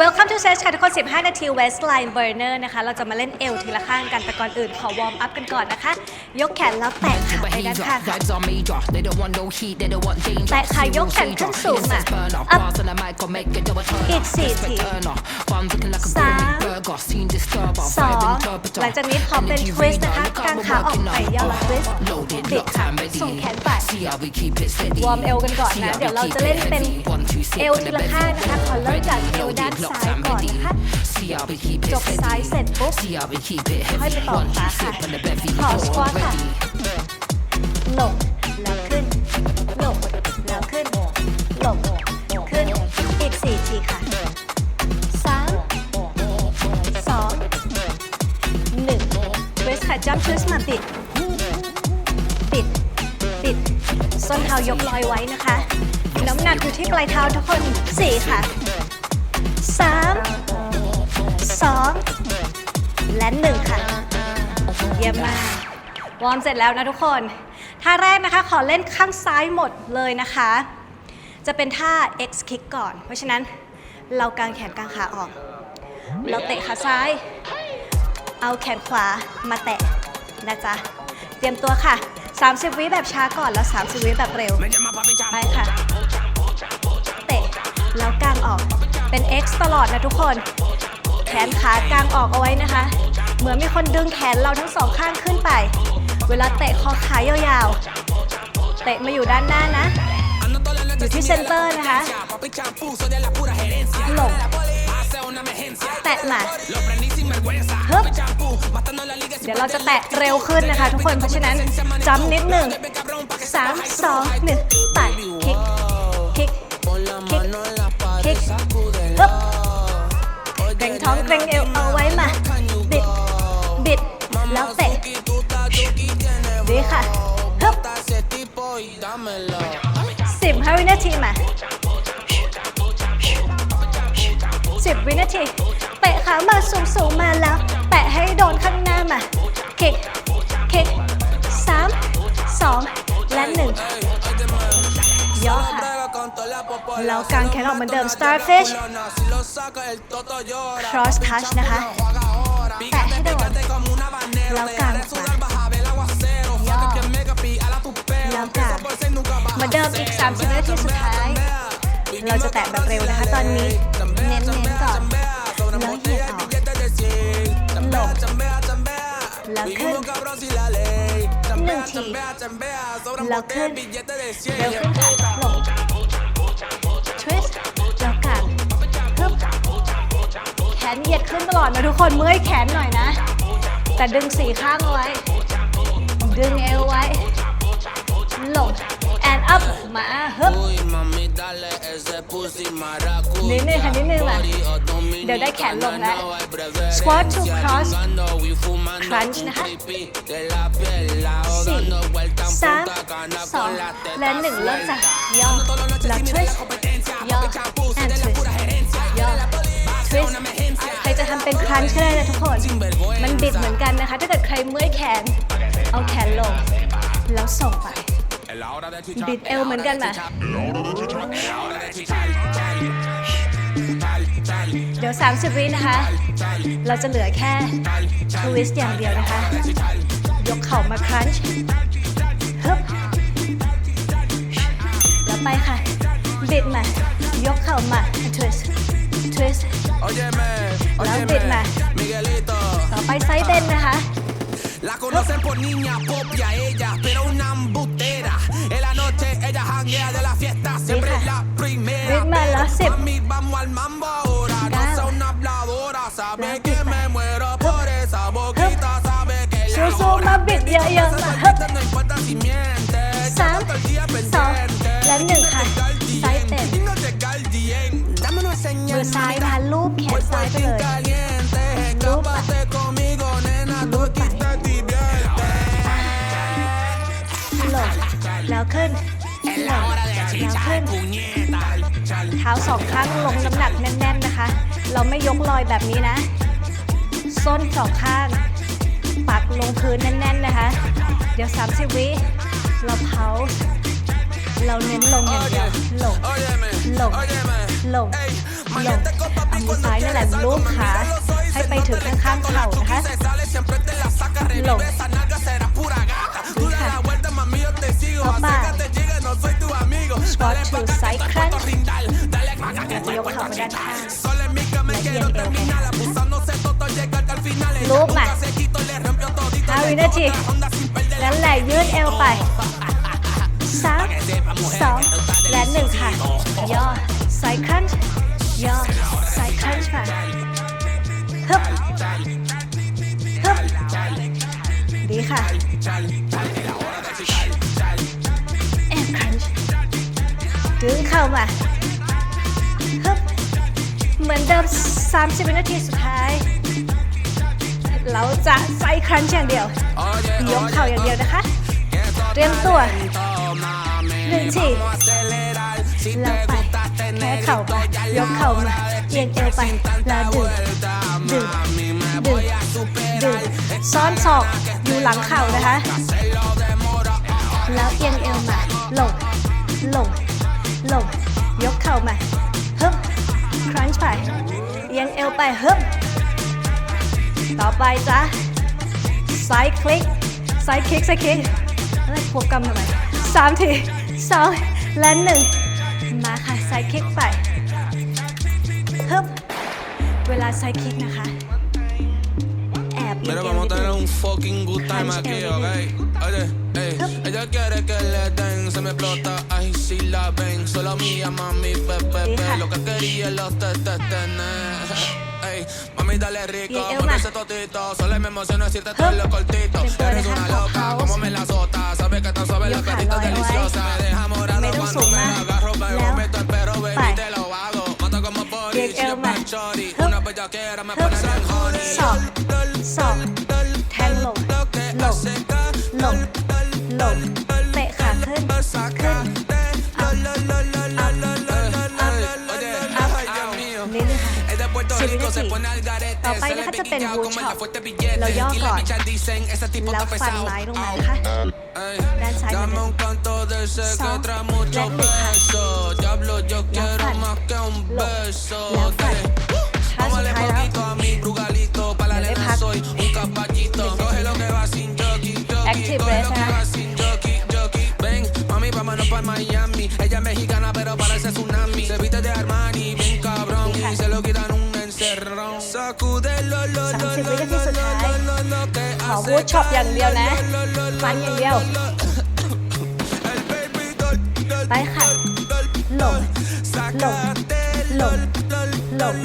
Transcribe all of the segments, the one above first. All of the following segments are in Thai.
Welcome to Search ค่ทุกคน 15 นาที Westline Burner นะคะ เราจะมาเล่นเอวทีละข้างกัน แต่ก่อนอื่นขอวอร์มอัพกันก่อนนะคะ ยกแขนแล้วแตะขาไปด้านข้างแตะขายกแขนขึ้นสูงอะ up อีก4ที3 สาม gourmet burger. Scene disturber. สอง Vibe interpreter. หลังจากนี้ขอเป็น Energy twist radar. นะคะ Look กาง how ขา we're ออก working ไป now. ย่อหลัง twist Loaded. บิด Lock ค่ะ time ready. ส่งแขนไป See how we keep it steady. วอร์มเอวกันก่อน See นะ how เดี๋ยว we เรา keep จะเล่น it เป็น heavy. One, two, sit เอว on ที the ละ bevy. ข้างนะคะขอเริ่มจากเอว Loaded. ด้าน Lock ซ้าย time ก่อน ready. นะคะ See how we keep it จบซ้าย steady. เสร็จปุ๊บ See how we keep it ค่อย heavy. ไปต่อ One, ขา two, ค่ะ sit on the bevy. ขอสควอต Already. ค่ะลงแล้วขึ้นลงแล้วขึ้นลงขึ้นอีกสี่ทีค่ะ จัมชูสมาปิด ปิด ปิด ส้นเท้ายกลอยไว้นะคะ น้ำหนักอยู่ที่ปลายเท้าทุกคนสี่ค่ะสามสองและหนึ่งค่ะ เยี่ยมมาก วอร์มเสร็จแล้วนะทุกคน ท่าแรกนะคะขอเล่นข้างซ้ายหมดเลยนะคะ จะเป็นท่า X kick ก่อน เพราะฉะนั้นเรากางแขนกางขาออก เราเตะขาซ้าย เอาแขนขวามาแตะนะจ๊ะ เตรียมตัวค่ะ 30 วิแบบช้าก่อนแล้ว 30 วิแบบเร็ว ไปค่ะ เตะ แล้วกางออก เป็น X ตลอดนะทุกคน แขนขากางออกเอาไว้นะคะ เหมือนมีคนดึงแขนเราทั้งสองข้างขึ้นไป เวลาเตะคอขายาวๆ เตะมาอยู่ด้านหน้านะ อยู่ที่เซนเตอร์นะคะหลงแตะมา เดี๋ยวเราจะแตะเร็วขึ้นนะคะทุกคน เพราะฉะนั้นจำนิดหนึ่งสามสองหนึ่งแตะคลิกคลิกคลิกคลิกฮึบเกรงท้องเกรงเอวเอาไว้มา บิด บิด แล้วเตะดีค่ะฮึบสิบห้าวินาทีมาสิบวินาทีเตะ ขามาสูงสูงๆมาแล้ว แตะให้โดนข้างหน้ามาคิกคิกสามสองและหนึ่งย่อค่ะแล้วกางแขนออกเหมือนเดิม starfish cross touch นะคะ แตะให้โดนแล้วกางย่อแล้วกางเหมือนเดิมอีก 30นาทีสุดท้าย เราจะแตะแบบเร็วนะคะตอนนี้ แล้วขึ้นเร็วขึ้นค่ะลง twist แล้วกางฮึบแขนเหยียดขึ้นตลอดนะทุกคนเมื่อยแขนหน่อยนะ แต่ดึงสี่ข้างเอาไว้ ดึงเอวไว้ลง and up มาฮึบ Uy, mami, dale ese pussy maracu. นิดนึงค่ะนิดนึงอะ เดี๋ยวได้แขนลงแล้ว Squat to cross crunch นะคะสี่สามสองและหนึ่งเริ่มจากย่อแล้ว twist ย่อ and twist ย่อ twist ใครจะทำเป็น crunch ก็ได้นะทุกคน มันบิดเหมือนกันนะคะ ถ้าเกิดใครเมื่อยแขน เอาแขนลง แล้วส่งไป บิดเอวเหมือนกันมา เดี๋ยว 30 วินะคะ เราจะเหลือแค่ twist อย่างเดียวนะคะ ยกเข่ามา crunch ฮึบแล้วไปค่ะ บิดมา ยกเข่ามา twist twist Óyeme, แล้วบิดมาต่อไปไซด์เบนนะคะ La conocen por niña pop y a ella, pero una embustera. En la noche ella janguea de la fiesta, siempre es la primera. Ritmo la sip. Mami, vamos al mambo สามสองและหนึ่งค่ะไซด์เบน Dámelo มือซ้ายนะคะลูบแขนซ้ายไปเลย caliente, Lupa. escápate conmigo, nena, tú Lupa. aquí te diviertes. ลงแล้วขึ้นลงแล้วขึ้นเท้าสองข้างลงน้ำหนักแน่นๆนะคะ เราไม่ยกลอยแบบนี้นะส้นสองข้าง ปักลงพื้นแน่น ๆ นะคะ เดี๋ยว 30 วิเราเผาเราเน้นลงอย่างเดียวลง Óyeme, Log. óyeme, ลง ey, ลงเอามือซ้ายนั่นแหละลูบขาให้ไปถึงข้างๆเข่านะคะลงดีค่ะออกมาสควอตทูไซด์ครันช์ยกเข่ามาด้านข้างและเอียงเอวไปลูบมา ห้าวินาทีแล้วไหลยืดเอวไปสามสองและหนึ่งค่ะ ย่อไซครันช์ย่อไซครันช์ค่ะฮึบฮึบดีค่ะแอนครันช์ดึงเข้ามาฮึบเหมือนเดิม30วินาทีสุดท้าย เราจะไซด์ครันช์อย่างเดียว ยกเข่าอย่างเดียวนะคะ เตรียมตัวหนึ่งทีแล้วไปแค่เข่าไปยกเข่ามาเอียงเอวไปแล้วดึงดึงดึงดึงซ้อนศอกอยู่หลังเข่านะคะ แล้วเอียงเอวมาลงลงลงยกเข่ามาฮึบครันช์ไปเอียงเอวไปฮึบ ต่อไปจ้ะไซด์คลิกไซด์คลิกไซด์คลิกอะไรพวกกำทำไมสามทีสองและหนึ่งมาค่ะไซด์คลิกไปฮึบเวลาไซด์คลิกนะคะแอบเอียง Mira, เอว vamos นิ a ดนึ tener ง un fucking good time Punch aquí, everything. ok. Oye, ey, ella quiere que le den, se me explota, ay, si la ven. Solo mía, mami, bebé, Hija. lo que quería es los tetes tener. Ey, mami, dale rico, Bien, mueve Elma. ese totito. Solo me emociona decirte todo Hup. lo cortito. Después Eres dejar una pop loca, house. como me la azota. Sabes que tan suave la Yo carita jalo, eh, deliciosa. Me deja morado ไม่ต้อง cuando สูง me มาก la agarro, pero แล้ว meto el perro, ไป baby, te lo hago. Mata como เอียง body, เอว chip มา and shorty. ฮึบ Una bellaquera me ฮึบ pone bien honey. ศอกศอกแทงลงลงลงลงเตะขาขึ้นขึ้น สิบวิ Rico, นา se ที pone al garete. ต่อไป Se นะ le คะจะเป็น piqueado วูด como ช็อ el ป fuerte billete. เราย่อ Y ก่อน las bichas dicen, ese tipo แล้ว está ฟัน pesado. ไม้ลงมานะคะ Ey, ด้านซ้ายเหมือนเดิ Dame ม un canto de ese สอ que ง trae และ mucho หนึ่งค่ะ peso. Diablo, yo แล้ว quiero ฟัน más que un ลง beso. แล้วฟัน Dale. ท่าสุด Tómale ท้ายแล้ว poquito a mi brugalito. Pa' la เดี๋ยวได้ nena พัก soy un caballito. Coge lo que va sin jockey, jockey. Active Coge breath, lo que ¿eh? va sin jockey, jockey. Ven, mami, vámonos pa' Miami. Ella es mexicana, pero parece tsunami. Se viste de Armani, bien cabrón. Hija. Y se lo quitan un encerrón. Sacude lo, lo, สาม lo, สิบ lo, วินาที lo, สุด lo, ท้าย lo, lo que ขอ hace วูดช็อปอย่างเดียวนะฟันอย่างเดียว El baby doll, doll, ไปค่ะลงลงลงลง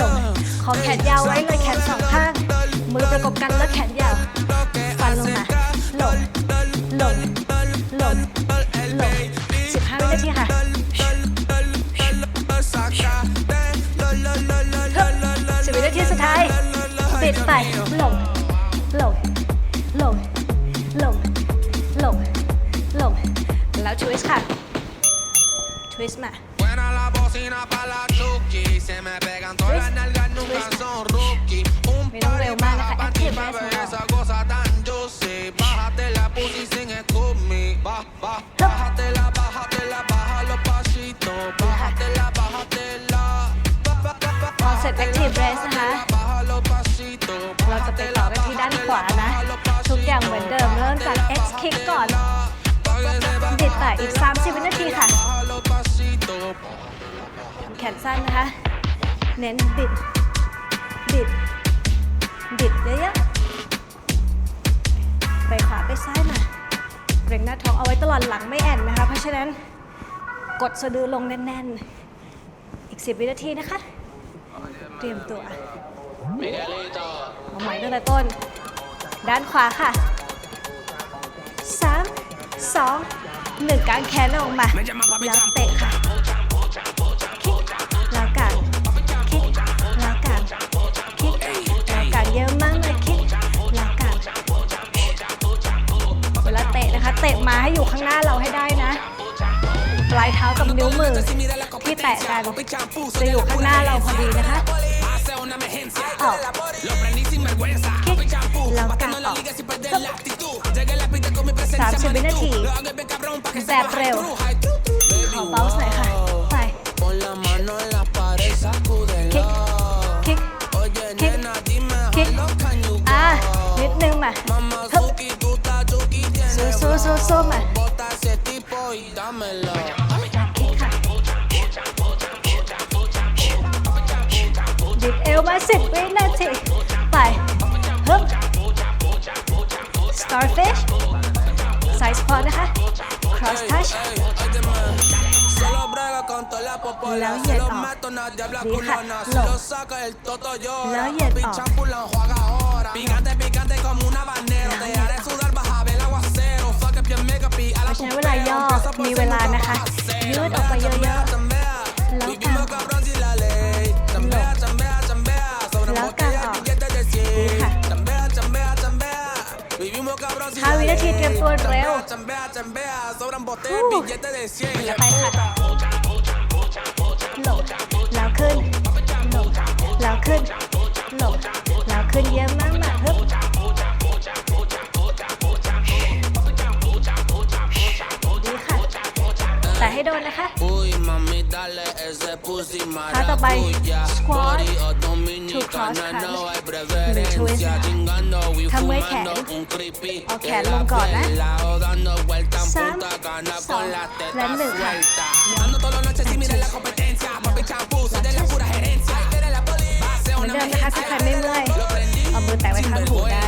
ลงขอแขนยาวไว้เลยแขนสองข้าง มือประกบกันแล้วแขนยาวฟันลงมาลงลงลงลงสิบห้าวินาทีค่ะ ไปลงลงลงลงลงลงแล้วทวิสต์ค่ะทวิสต์มา Buena la bocina pa' la chuki. Se me pegan todas las nalgas, nunca son rookie. Un Mira un party reo más, baja deja pa' ti, active pa' eso, ver no. esa cosa tan juicy. Bájate la pussy sin excuse me. Ba, ba, bájatela, bájatela, baja los pasitos. Bájatela, bájatela. Ba, ba, ba, ba, พอเสร็จ active rest นะคะ baja los pasitos. เราจะไปต่อกันที่ด้านขวานะ ทุกอย่างเหมือนเดิมเริ่มจาก X kick ก่อนบิดไปอีก 30 วินาทีค่ะทำแขนสั้นนะคะ เน้นบิด บิด บิดเยอะๆ ไปขวาไปซ้ายมาเกรงหน้าท้องเอาไว้ตลอดหลังไม่แอนนะคะ เพราะฉะนั้นกดสะดือลงแน่นๆ อีก 10 วินาทีนะคะ เตรียมตัว เอาใหม่ตั้งแต่ต้น ด้านขวาค่ะ 3 2 1กางแขนออกมา แล้วเตะค่ะคิกแล้วกันคิกแล้วกันคิกแล้วกันเยอะมากเลยคิกแล้วกันเวลาเตะนะคะ เตะมาให้อยู่ข้างหน้าเราให้ได้นะ ปลายเท้ากับนิ้วมือที่แตะกันจะอยู่ข้างหน้าเราพอดีนะคะ กคิกล้วกางออสามสิบวินาทีแบบเร็วขอเบาใส่ค่ะไปคิกคิกคิกคิกอะนิดนึงมาฮึบสู้สู้สู้สู้มา สพอนะคะ cross touch แล้วเหยียดออกนี่ค่ะหลบแล้วเหยียดออกเพราะฉะนั้นเวลาย่อมีเวลานะคะยืดออกไปเยอะๆ Javier, si te por reo. Uh, เอาแขน En ล la งก่อนนะ vela o dando vuelta en สาม punta cana สอง con la และ teta หนึ่งค่ะ suelta. Ando toda la noche sin mirar la competencia. Papi champú, soy de la pura gerencia. Eres la poli. Base เหมือน una เดิมนะคะถ้าใครไม่เมื่อยเอามือแตะไว้ข้างหูได้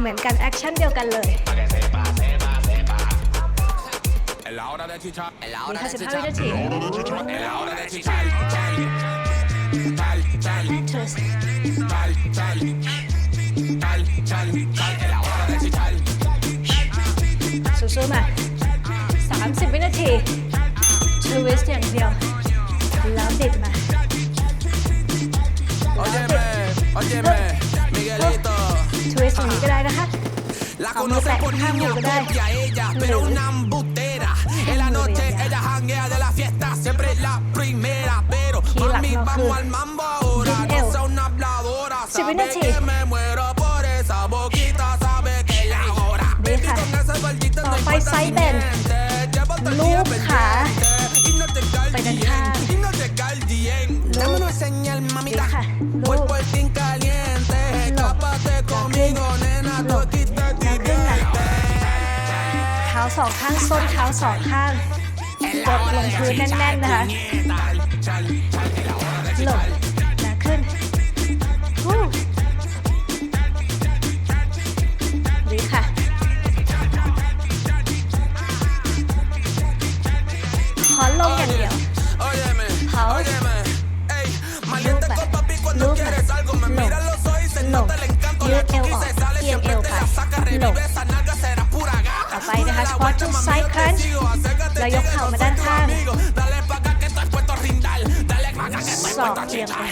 เหมือนกันแอคชั่นเดียวกันเลย Es la hora de chichar. Es la มี hora แค่ de 15วิ chichar. นาที Es la hora สู้ๆมา 30 วินาที twist อย่างเดียว แล้วดิดมา Óyeme, óyeme, Miguelito. twist อย่างนี้ก็ได้นะคะ La Vamos a conoce ver, por déjame niña, ver. copia ella, pero Mira. una embustera. En la noche ella janguea de la fiesta, siempre la primera. Pero Aquí la mami, conoce. vamos al mambo ahora. Bien, No Ew. sea una habladora, Sí, ven sabe así. que me muero por ต่อไปไซส์แบนลูกขาไปด้านข้างลูกขาลูกหลบขึ้นหลบขึ้นหลังเท้าสองข้างส้นเท้าสองข้างกดลงพื้นแน่นๆนะคะหลบ esa nalga, será pura gata. ต่อไปนะคะ squat to side crunch แล้วยกเข่ามาด้านข้าง Dale pa' acá que estoy puesto a rindar, dale pa' acá que estoy ศอก puesto a เอียงไป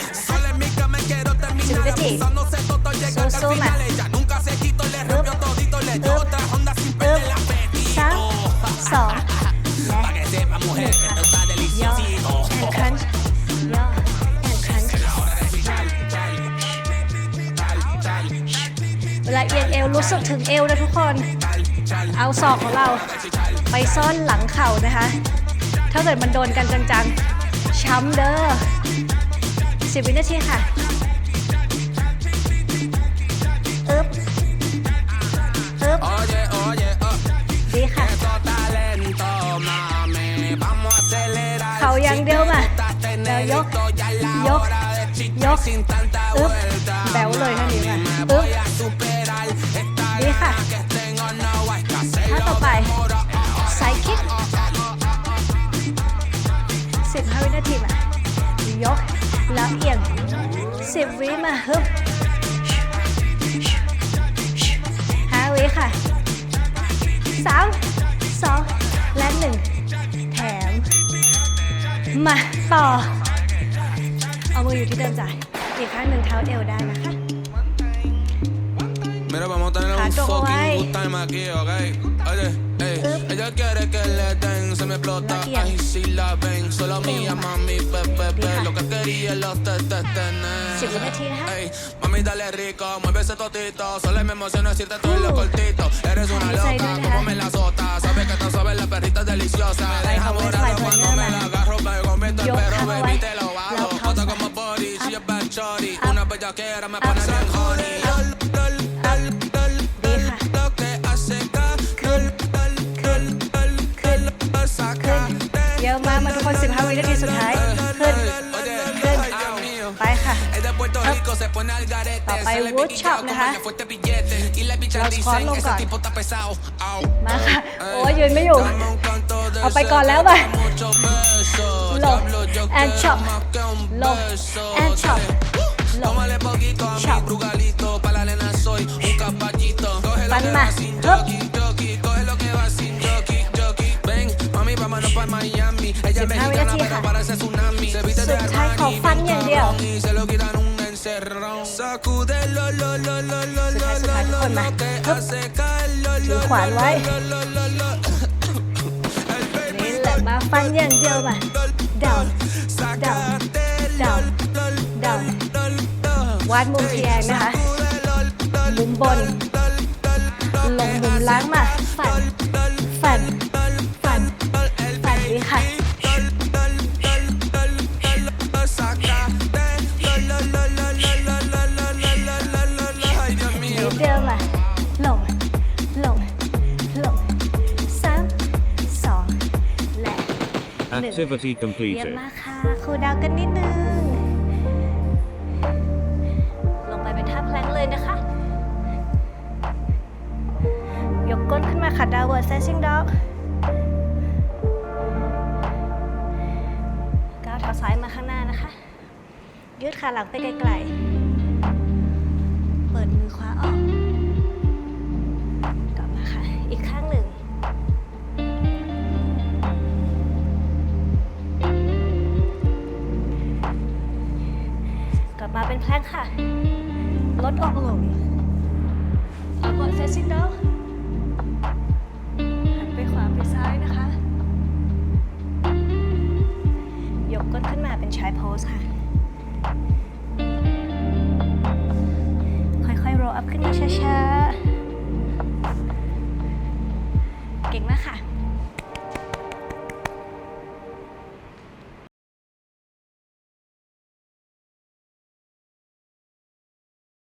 chingar. Solo วรู้สึกถึงเอวนะทุกคน เอาศอกของเราไปซ่อนหลังเข่านะคะ ถ้าเกิดมันโดนกันจังๆ ช้ำเด้อสิบวินาทีค่ะอึ๊บอึ๊บดีค่ะ เขาย่างเดียวมาแล้วยก ยก ยกอึ๊บแบวเลยนะนี่ค่ะอึ๊บ ดีค่ะ gana que tengo no hay que ท่า hacerlo ต่อไป demora. ไซคิกสิบห้าวินาทีมายกแล้วเอียงสิบวิมาฮึบห้าวิค่ะสามสองและหนึ่งแถม มาต่อ เอามืออยู่ที่เดิมจ้ะอีกข้างหนึ่งเท้าเอวได้นะคะ Mira, vamos a tener un fucking good time aquí, ¿ok? Oye, ey, ella quiere que le den, se me explota, ay, si la ven, solo mía, mami, pepe, lo que quería los tetes tener. Ey, mami, dale rico, mueve ese totito, solo me emociona decirte todo lo Uh. cortito. Eres una loca, como ajá. me la sota, sabes que tú sabes la perrita es deliciosa. Me deja morado cuando me la agarro, me convierto en perro, baby, te lo Bota house. como body, she Up. a bad shorty, Up. una bellaquera me pone bien honey. น15วินาทีสุดท้าย ขึ้น ขึ้น ไปค่ะ ต่อไปวูดช็อปนะคะเราสคอนลงก่อน มาค่ะ โอ้ยยืนไม่อยู่ เอาไปก่อนแล้วไปลงแอนช็อปลงแอนช็อปลงช็อปปันมาเฮ้บ 15วินา mexicana, ที pero ค่ะ parece tsunami. Se viste สุ de ดท้ายขอ Armani, ฟัน bien อย่างเดียว cabrón, y se lo quitan un encerrón. Sacude lo, lo, lo, lo, lo, สุด lo, ท้ายสุดท้ายทุก lo, คนมา lo que ฮึบ hace caer lo, ถือ lo, ขวานไว้ lo, lo, lo, lo. El นี่แหละมาฟันอย่างเดียวมา down down down down วาดมุมเทียงนะคะมุมบน ลงมุมล้างมาฟันฟัน Activity เยี่ยม completed. มากค่ะครูดาวกันนิดนึง ลงไปเป็นท่าแพลงก์เลยนะคะ ยกก้นขึ้นมาค่ะ downward facing dog ก้าวเท้าซ้ายมาข้างหน้านะคะ ยืดขาหลังไปไกลๆ เปิดมือขวาออก กลับมาเป็นแพลงค่ะ ลดออกหลงออกบนเฟสซิงเกิลหันไปขวาไปซ้ายนะคะ ยกก้นขึ้นมาเป็นชายโพสค่ะ ค่อยๆโรลอัพขึ้นมาช้าๆ เก่งมากค่ะ